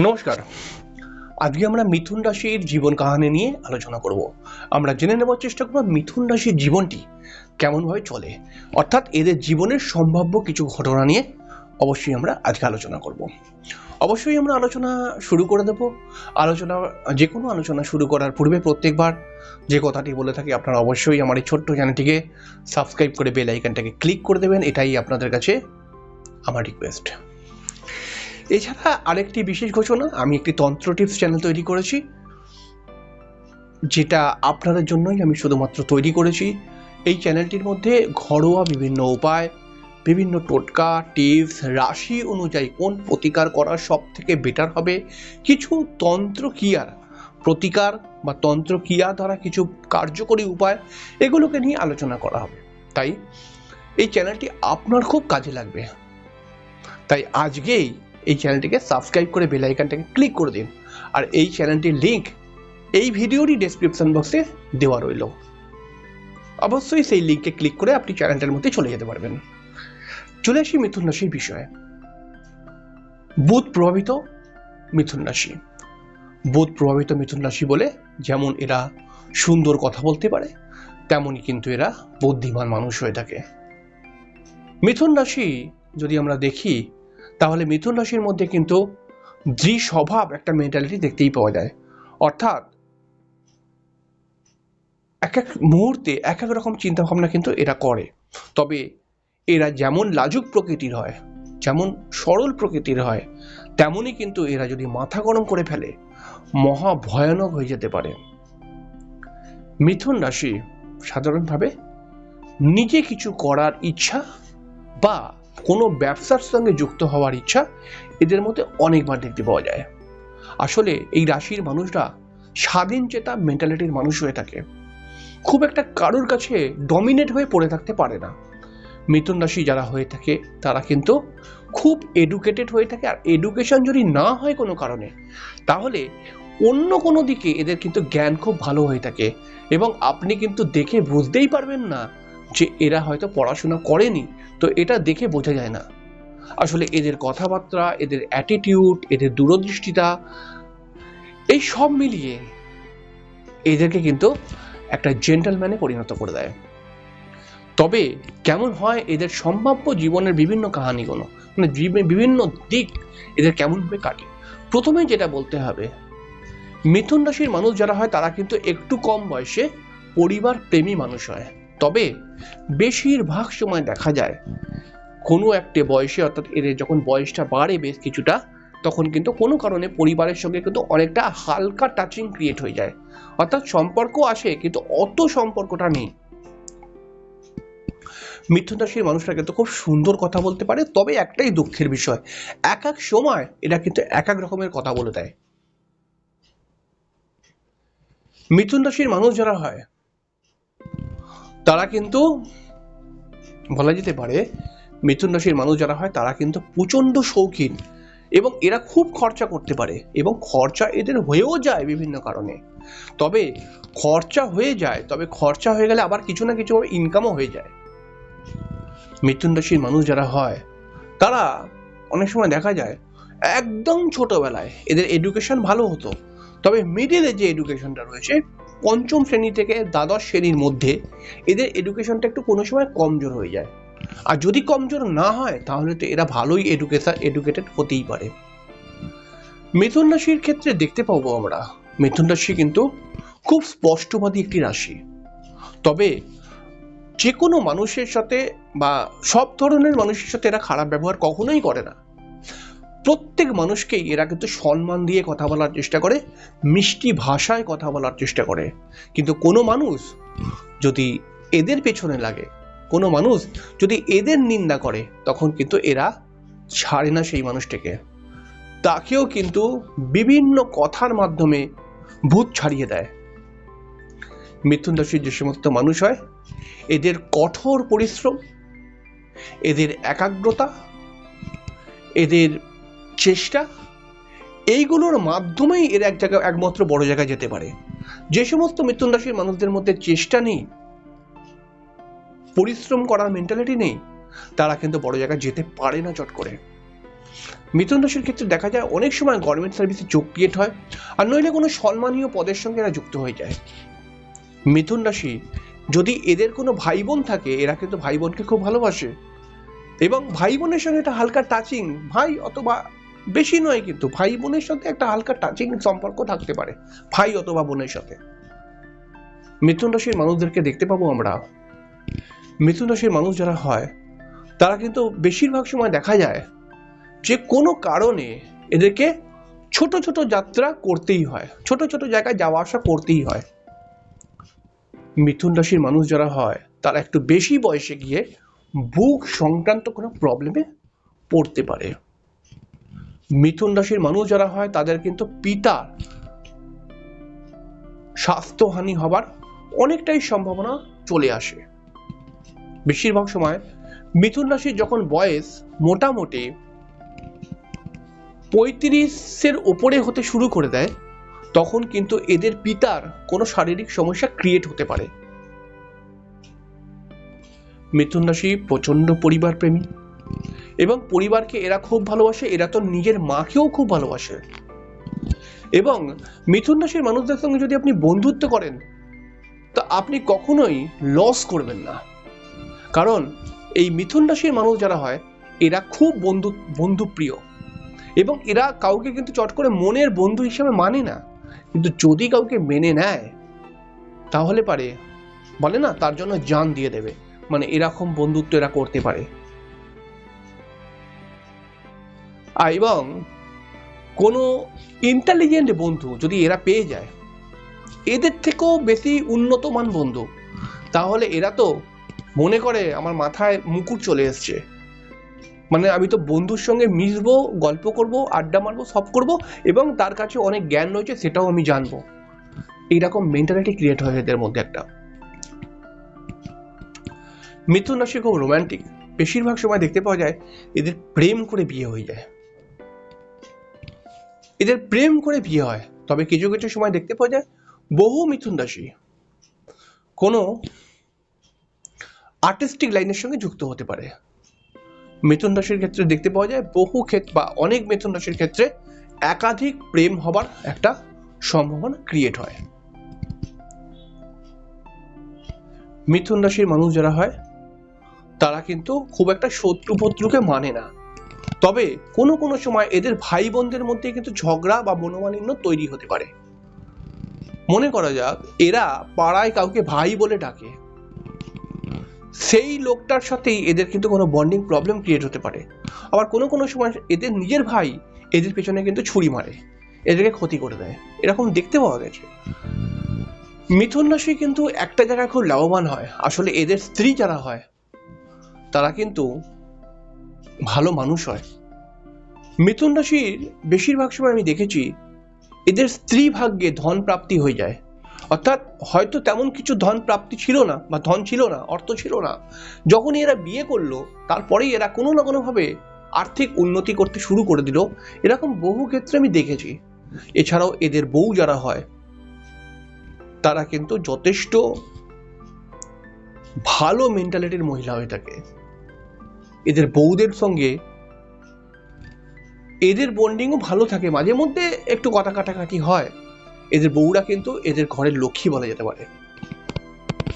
নমস্কার। আজকে আমরা মিথুন রাশির জীবন কাহানি নিয়ে আলোচনা করব। আমরা জেনে নেওয়ার চেষ্টা করব মিথুন রাশির জীবনটি কেমনভাবে চলে। অর্থাৎ এদের জীবনের সম্ভাব্য কিছু ঘটনা নিয়ে অবশ্যই আমরা আজকে আলোচনা করব। অবশ্যই আমরা আলোচনা শুরু করে দেব। আলোচনা যে কোনো আলোচনা শুরু করার পূর্বে প্রত্যেকবার যে কথাটি বলে থাকি আপনারা অবশ্যই আমার এই ছোট্ট চ্যানেলটিকে সাবস্ক্রাইব করে বেল আইকনটাকে ক্লিক করে দেবেন। এটাই আপনাদের কাছে আমার রিকোয়েস্ট এছাড়া আরেকটি বিশেষ ঘোষণা, আমি একটি তন্ত্র টিপস চ্যানেল তৈরি করেছি, যেটা আপনাদের জন্যই আমি শুধুমাত্র তৈরি করেছি। এই চ্যানেলটির মধ্যে ঘরোয়া বিভিন্ন উপায়, বিভিন্ন টোটকা টিপস রাশি অনুযায়ী কোন প্রতিকার করা সব থেকে বেটার হবে, কিছু তন্ত্র ক্রিয়ার প্রতিকার বা তন্ত্র ক্রিয়া দ্বারা কিছু কার্যকরী উপায়, এগুলোকে নিয়ে আলোচনা করা হবে। তাই, এই চ্যানেলটি আপনার খুব কাজে লাগবে। তাই আজকেই এই চ্যানেলটিকে সাবস্ক্রাইব করে বেল আইকনটাকে ক্লিক করে দিন আর এই চ্যানেলটির লিংক এই ভিডিওরই ডেসক্রিপশন বক্সে দেওয়া রইল। অবশ্যই সেই লিঙ্কে ক্লিক করে আপনি চ্যানেলটার মধ্যে চলে যেতে পারবেন। চলে আসি মিথুন রাশির বিষয়ে। বুধ প্রভাবিত মিথুন রাশি। বুধ প্রভাবিত মিথুন রাশি বলে যেমন এরা সুন্দর কথা বলতে পারে, তেমনই কিন্তু এরা বুদ্ধিমান মানুষ হয়ে থাকে। মিথুন রাশি যদি আমরা দেখি তাহলে মিথুন রাশির মধ্যে কিন্তু স্বভাব একটা মেন্টালিটি দেখতেই পাওয়া যায়। অর্থাৎ এক এক মুহূর্তে, এক এক রকম চিন্তা ভাবনা কিন্তু এরা করে। তবে এরা যেমন লাজুক প্রকৃতির হয়, যেমন সরল প্রকৃতির হয়, তেমনই কিন্তু এরা যদি মাথা গরম করে ফেলে, মহা ভয়ানক হয়ে যেতে পারে। মিথুন রাশি সাধারণভাবে নিজে কিছু করার ইচ্ছা বা কোনো ব্যবসার সঙ্গে যুক্ত হওয়ার ইচ্ছা এদের মধ্যে অনেকবার দেখতে পাওয়া যায়। আসলে এই রাশির মানুষরা স্বাধীন চেতা মেন্টালিটির মানুষ হয়ে থাকে। খুব একটা কারোর কাছে ডমিনেট হয়ে পড়ে থাকতে পারে না। মিথুন রাশি যারা হয়ে থাকে, তারা কিন্তু খুব এডুকেটেড হয়ে থাকে। আর এডুকেশন যদি না হয় কোনো কারণে, তাহলে অন্য কোনো দিকে এদের কিন্তু জ্ঞান খুব ভালো হয়ে থাকে। এবং আপনি কিন্তু দেখে বুঝতেই পারবেন না যে এরা হয়তো পড়াশোনা করেনি, তো এটা দেখে বোঝা যায় না। আসলে এদের কথাবার্তা, এদের অ্যাটিটিউড এদের দূরদৃষ্টিতা, এই সব মিলিয়ে এদেরকে কিন্তু একটা জেন্টালম্যানে পরিণত করে দেয়। তবে কেমন হয়, এদের সম্ভাব্য জীবনের বিভিন্ন কাহানিগুলো মানে বিভিন্ন দিক এদের কেমনভাবে কাটে। প্রথমে যেটা বলতে হবে মিথুন রাশির মানুষ যারা হয়, তারা কিন্তু একটু কম বয়সে পরিবার প্রেমী মানুষ হয়। তবে বেশিরভাগ সময় দেখা যায়, কোনো একটা বয়সে, অর্থাৎ এদের যখন বয়সটা বাড়ে বেশ কিছুটা, তখন কিন্তু কোনো কারণে পরিবারের সঙ্গে কিন্তু অনেকটা হালকা টাচিং ক্রিয়েট হয়ে যায়। অর্থাৎ সম্পর্ক আসে, কিন্তু অত সম্পর্কটা নেই। মিথুন রাশির মানুষরা কিন্তু খুব সুন্দর কথা বলতে পারে, তবে একটাই দুঃখের বিষয়, এক এক সময় এরা কিন্তু এক এক রকমের কথা বলে দেয়। মিথুন রাশির মানুষ যারা হয় তারা কিন্তু বলা যেতে পারে মিথুন রাশির মানুষ যারা হয়, তারা কিন্তু প্রচণ্ড শৌখিন এবং এরা খুব খরচা করতে পারে এবং খরচা এদের হয়েও যায় বিভিন্ন কারণে। তবে খরচা হয়ে যায়, তবে খরচা হয়ে গেলে আবার কিছু না কিছুভাবে ইনকামও হয়ে যায়। মিথুন রাশির মানুষ যারা হয়, তারা অনেক সময় দেখা যায় একদম ছোটবেলায় এদের এডুকেশন ভালো হতো। তবে মিডিলে যে এডুকেশনটা রয়েছে পঞ্চম শ্রেণি থেকে দ্বাদশ শ্রেণির মধ্যে এদের এডুকেশনটা একটু কোনো সময় কমজোর হয়ে যায়। আর যদি কমজোর না হয়, তাহলে তো এরা ভালোই এডুকেশন এডুকেটেড হতেই পারে। মিথুন রাশির ক্ষেত্রে দেখতে পাবো আমরা মিথুন রাশি কিন্তু খুব স্পষ্টবাদী একটি রাশি। তবে যে কোনো মানুষের সাথে বা সব ধরনের মানুষের সাথে এরা খারাপ ব্যবহার কখনোই করে না। প্রত্যেক মানুষকেই এরা কিন্তু সম্মান দিয়ে কথা বলার চেষ্টা করে, মিষ্টি ভাষায় কথা বলার চেষ্টা করে। কিন্তু কোনো মানুষ যদি এদের পেছনে লাগে, কোনো মানুষ যদি এদের নিন্দা করে, তখন কিন্তু এরা ছাড়ে না সেই মানুষটাকে। তাকেও কিন্তু বিভিন্ন কথার মাধ্যমে ভূত ছাড়িয়ে দেয়। রাশির যে সমস্ত মানুষ হয়। এদের কঠোর পরিশ্রম, এদের একাগ্রতা, এদের চেষ্টা? এইগুলোর মাধ্যমেই এর এক জায়গায়, একমাত্র বড় জায়গায় যেতে পারে। যে সমস্ত মিথুন রাশির মানুষদের মধ্যে চেষ্টা নেই, পরিশ্রম করার মেন্টালিটি নেই, তারা কিন্তু বড় জায়গায় যেতে পারে না চট করে। মিথুন রাশির ক্ষেত্রে দেখা যায়, অনেক সময় গভর্নমেন্ট সার্ভিসে যোগ ক্রিয়েট হয়, আর নইলে কোনো সম্মানীয় পদের সঙ্গে এরা যুক্ত হয়ে যায়। মিথুন রাশি যদি এদের কোনো ভাই বোন থাকে, এরা কিন্তু ভাই বোনকে খুব ভালোবাসে। এবং ভাই বোনের সঙ্গে একটা হালকা টাচিং ভাই অথবা বেশি নয় কিন্তু ভাই বোনের সাথে একটা হালকা টাচিং সম্পর্ক থাকতে পারে, ভাই অথবা বোনের সাথে। মিথুন রাশির মানুষদেরকে দেখতে পাবো আমরা। মিথুন রাশির মানুষ যারা হয়, তারা কিন্তু বেশিরভাগ সময় দেখা যায় যে কোনো কারণে এদেরকে ছোট ছোট যাত্রা করতেই হয়, ছোট ছোট জায়গায় যাওয়া আসা করতেই হয়। মিথুন রাশির মানুষ যারা হয়, তারা একটু বেশি বয়সে গিয়ে বুক সংক্রান্ত কোনো প্রবলেমে পড়তে পারে। মিথুন রাশির মানুষ যারা হয়, তাদের কিন্তু পিতার স্বাস্থ্যহানি হবার অনেকটাই সম্ভাবনা চলে আসে। বেশিরভাগ সময় মিথুন রাশির যখন বয়স মোটামুটি পঁয়ত্রিশের ওপরে হতে শুরু করে দেয়, তখন কিন্তু এদের পিতার কোনো শারীরিক সমস্যা ক্রিয়েট হতে পারে। মিথুন রাশি প্রচণ্ড পরিবার প্রেমী এবং পরিবারকে এরা খুব ভালোবাসে, এরা তো নিজের মাকেও খুব ভালোবাসে। এবং মিথুন রাশির মানুষদের সঙ্গে যদি আপনি বন্ধুত্ব করেন, তা আপনি কখনোই লস করবেন না। কারণ এই মিথুন রাশির মানুষ যারা হয়, এরা খুব বন্ধু, বন্ধুপ্রিয়। এবং এরা কাউকে কিন্তু চট করে মনের বন্ধু হিসেবে মানে না। কিন্তু যদি কাউকে মেনে নেয়, তাহলে পারে, বলে না? তার জন্য জান দিয়ে দেবে। মানে এরকম বন্ধুত্ব এরা করতে পারে। এবং কোনো ইন্টেলিজেন্ট বন্ধু যদি এরা পেয়ে যায়, এদের থেকেও বেশি উন্নতমান বন্ধু, তাহলে এরা তো মনে করে আমার মাথায় মুকুট চলে এসছে। মানে আমি তো বন্ধুর সঙ্গে মিশবো, গল্প করব, আড্ডা মারবো, সব করব এবং তার কাছে অনেক জ্ঞান রয়েছে, সেটাও আমি জানব। এইরকম মেন্টালিটি ক্রিয়েট হয় এদের মধ্যে একটা। মিথুন রাশি খুব রোমান্টিক বেশিরভাগ সময় দেখতে পাওয়া যায় এদের প্রেম করে বিয়ে হয়ে যায়। এদের প্রেম করে বিয়ে হয়। তবে কিছু কিছু সময় দেখতে পাওয়া যায় বহু মিথুন রাশি কোনো আর্টিস্টিক লাইনের সঙ্গে যুক্ত হতে পারে। মিথুন রাশির ক্ষেত্রে দেখতে পাওয়া যায় বহু ক্ষেত্রে বা অনেক মিথুন রাশির ক্ষেত্রে একাধিক প্রেম হবার একটা সম্ভাবনা ক্রিয়েট হয়। মিথুন রাশির মানুষ যারা হয়, তারা কিন্তু খুব একটা শত্রু পত্রুকে মানে না। তবে কোনো কোনো সময় এদের ভাই বোনদের মধ্যে কিন্তু ঝগড়া বা মনোমালিন্য তৈরি হতে পারে। মনে করা যাক, এরা পাড়ায় কাউকে ভাই বলে ডাকে। সেই লোকটার সাথেই এদের কিন্তু কোনো বন্ডিং প্রবলেম ক্রিয়েট হতে পারে। আবার কোনো কোনো সময় এদের নিজের ভাই এদের পেছনে কিন্তু ছুরি মারে, এদেরকে ক্ষতি করে দেয়। এরকম দেখতে পাওয়া গেছে। মিথুন রাশি কিন্তু একটা জায়গায় খুব লাভবান হয়। আসলে এদের স্ত্রী যারা হয়, তারা কিন্তু ভালো মানুষ হয়। মিথুন রাশির বেশিরভাগ সময় আমি দেখেছি, এদের স্ত্রী ভাগ্যে ধন প্রাপ্তি হয়ে যায়। অর্থাৎ হয়তো তেমন কিছু ধন প্রাপ্তি ছিল না বা ধন ছিল না, অর্থ ছিল না। যখনই এরা বিয়ে করল, তারপরেই এরা কোনো না কোনোভাবে আর্থিক উন্নতি করতে শুরু করে দিল। এরকম বহু ক্ষেত্রে আমি দেখেছি। এছাড়াও এদের বউ যারা হয়, তারা কিন্তু যথেষ্ট ভালো মেন্টালিটির মহিলা হয়ে থাকে। এদের বউদের সঙ্গে এদের বন্ডিংও ভালো থাকে, মাঝে মধ্যে একটু কথা কাটাকাটি হয়। এদের বউরা কিন্তু এদের ঘরের লক্ষ্মী বলা যেতে পারে।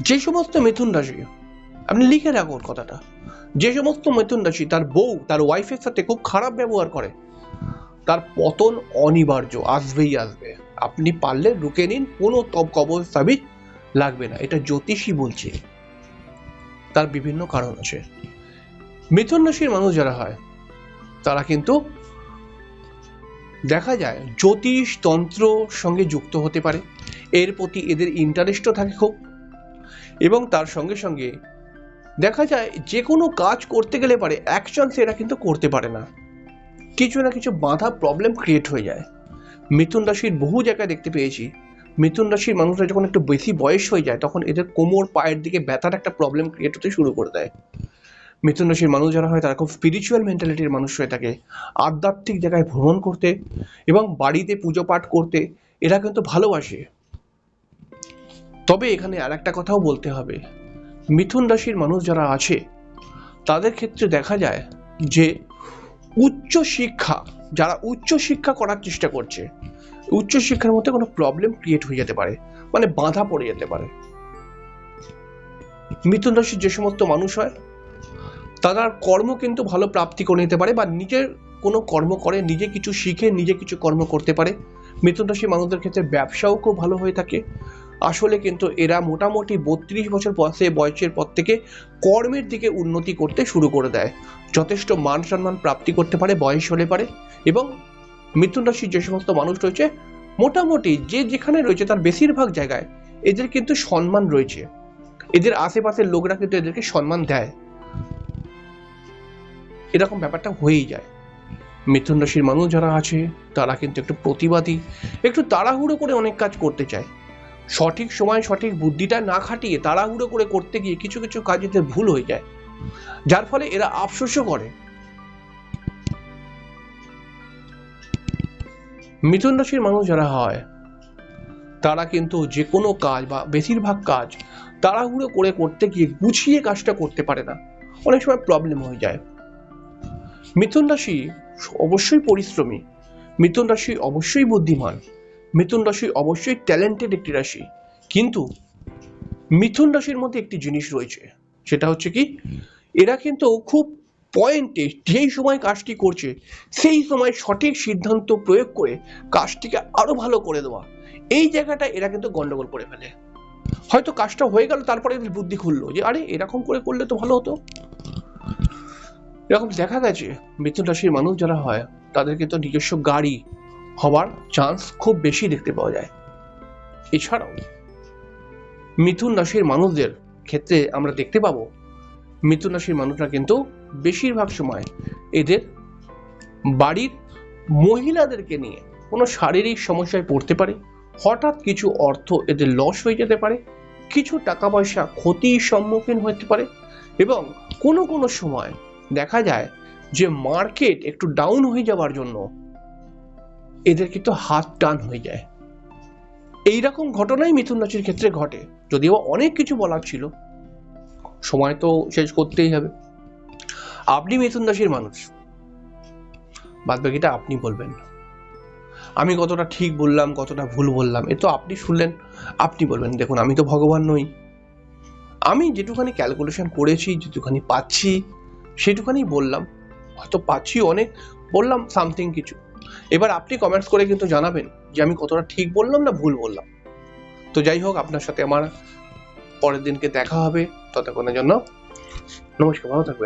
যে সমস্ত মিথুন রাশি, আপনি লিখে রাখুন কথাটা। যে সমস্ত মিথুন রাশি, তার বউ, তার ওয়াইফের সাথে খুব খারাপ ব্যবহার করে। তার পতন অনিবার্য, আসবেই আসবে। আপনি পারলে রুকে নিন, কোনো তব কবর সাবিত লাগবে না। এটা জ্যোতিষী বলছে। তার বিভিন্ন কারণ আছে। মিথুন রাশির মানুষ যারা হয়, তারা কিন্তু দেখা যায় জ্যোতিষ তন্ত্র সঙ্গে যুক্ত হতে পারে। এর প্রতি এদের ইন্টারেস্টও থাকে খুব। এবং তার সঙ্গে সঙ্গে দেখা যায় যে কোনো কাজ করতে গেলে পারে অ্যাকশন এরা কিন্তু করতে পারে না। কিছু না কিছু বাধা প্রবলেম ক্রিয়েট হয়ে যায়। মিথুন রাশির বহু জায়গায় দেখতে পেয়েছি মিথুন রাশির মানুষরা যখন একটু বেশি বয়স হয়ে যায়, তখন এদের কোমর পায়ের দিকে ব্যথার একটা প্রবলেম ক্রিয়েট হতে শুরু করে দেয়। মিথুন রাশির মানুষ যারা হয়, তারা খুব স্পিরিচুয়াল মেন্টালিটির মানুষ হয়ে থাকে। আধ্যাত্মিক জায়গায় ভ্রমণ করতে এবং বাড়িতে পুজো পাঠ করতে, এরা কিন্তু ভালোবাসে। তবে এখানে আর একটা কথাও বলতে হবে। মিথুন রাশির মানুষ যারা আছে, তাদের ক্ষেত্রে দেখা যায় যে উচ্চ শিক্ষা, যারা উচ্চ শিক্ষা করার চেষ্টা করছে, উচ্চ শিক্ষার মধ্যে কোনো প্রবলেম ক্রিয়েট হয়ে যেতে পারে মানে বাধা পড়ে যেতে পারে। মিথুন রাশির যে সমস্ত মানুষ হয় তারা কর্ম কিন্তু ভালো প্রাপ্তি করে নিতে পারে বা নিজের কোনো কর্ম করে, নিজে কিছু শিখে, নিজে কিছু কর্ম করতে পারে। মিথুন রাশির মানুষদের ক্ষেত্রে ব্যবসাও খুব ভালো হয়ে থাকে। আসলে কিন্তু এরা মোটামুটি বত্রিশ বছর বয়সে, বয়সের পর থেকে কর্মের দিকে উন্নতি করতে শুরু করে দেয়। যথেষ্ট মান সম্মান প্রাপ্তি করতে পারে, বয়স হলে পারে এবং মিথুন রাশির যে সমস্ত মানুষ রয়েছে, মোটামুটি যে যেখানে রয়েছে তার বেশিরভাগ জায়গায় এদের কিন্তু সম্মান রয়েছে। এদের আশেপাশের লোকরা কিন্তু এদেরকে সম্মান দেয়। এরকম ব্যাপারটা হয়েই যায়। মিথুন রাশির মানুষ যারা আছে, তারা কিন্তু একটু প্রতিবাদী, একটু তাড়াহুড়ো করে অনেক কাজ করতে চায়। সঠিক সময় সঠিক বুদ্ধিটা না খাটিয়ে তাড়াহুড়ো করে করতে গিয়ে কিছু কিছু কাজ এদের ভুল হয়ে যায়। যার ফলে এরা আফসোসও করে। মিথুন রাশির মানুষ যারা হয়, তারা কিন্তু যে কোনো কাজ বা বেশিরভাগ কাজ তাড়াহুড়ো করে করতে গিয়ে গুছিয়ে কাজটা করতে পারে না। অনেক সময় প্রবলেম হয়ে যায়। মিথুন রাশি অবশ্যই পরিশ্রমী। মিথুন রাশি অবশ্যই বুদ্ধিমান। মিথুন রাশি অবশ্যই ট্যালেন্টেড একটি রাশি। কিন্তু মিথুন রাশির মধ্যে একটি জিনিস রয়েছে, সেটা হচ্ছে কি, এরা কিন্তু খুব পয়েন্টে যেই সময় কাজটি করছে, সেই সময় সঠিক সিদ্ধান্ত প্রয়োগ করে কাজটিকে আরও ভালো করে দেওয়া। এই জায়গাটা এরা কিন্তু গন্ডগোল করে ফেলে। হয়তো কাজটা হয়ে গেল, তারপরে বুদ্ধি খুললো যে, আরে, এরকম করে করলে তো ভালো হতো। এরকম দেখা গেছে মিথুন রাশির মানুষ যারা হয় তাদের কিন্তু নিজস্ব গাড়ি হওয়ার চান্স খুব বেশি দেখতে পাওয়া যায়। এছাড়াও মিথুন রাশির মানুষদের ক্ষেত্রে আমরা দেখতে পাবো মিথুন রাশির মানুষরা কিন্তু বেশিরভাগ সময় এদের বাড়ির মহিলাদেরকে নিয়ে কোনো শারীরিক সমস্যায় পড়তে পারে, হঠাৎ কিছু অর্থ এদের লস হয়ে যেতে পারে, কিছু টাকা পয়সা ক্ষতির সম্মুখীন হতে পারে এবং কোনো কোনো সময় দেখা যায় যে মার্কেট একটু ডাউন হয়ে যাওয়ার জন্য এদের কিন্তু হাত টান হয়ে যায়। এই রকম ঘটনাই মিথুন রাশির ক্ষেত্রে ঘটে। যদিও অনেক কিছু বলার ছিল। সময় তো শেষ করতেই হবে। আপনি মিথুন রাশির মানুষ। বাদ বাকিটা আপনি বলবেন। আমি কতটা ঠিক বললাম, কতটা ভুল বললাম, এ তো আপনি শুনলেন, আপনি বলবেন। দেখুন, আমি তো ভগবান নই। আমি যেটুখানি ক্যালকুলেশন করেছি, যেটুখানি পাচ্ছি সেটুখানি বললাম। হয়তো পাচ্ছি অনেক, বললাম সামথিং কিছু। এবার আপনি কমেন্টস করে কিন্তু জানাবেন যে আমি কতটা ঠিক বললাম না ভুল বললাম। তো যাই হোক, আপনার সাথে আমার পরের দিনকে দেখা হবে। ততক্ষণের জন্য নমস্কার, ভালো থাকবেন।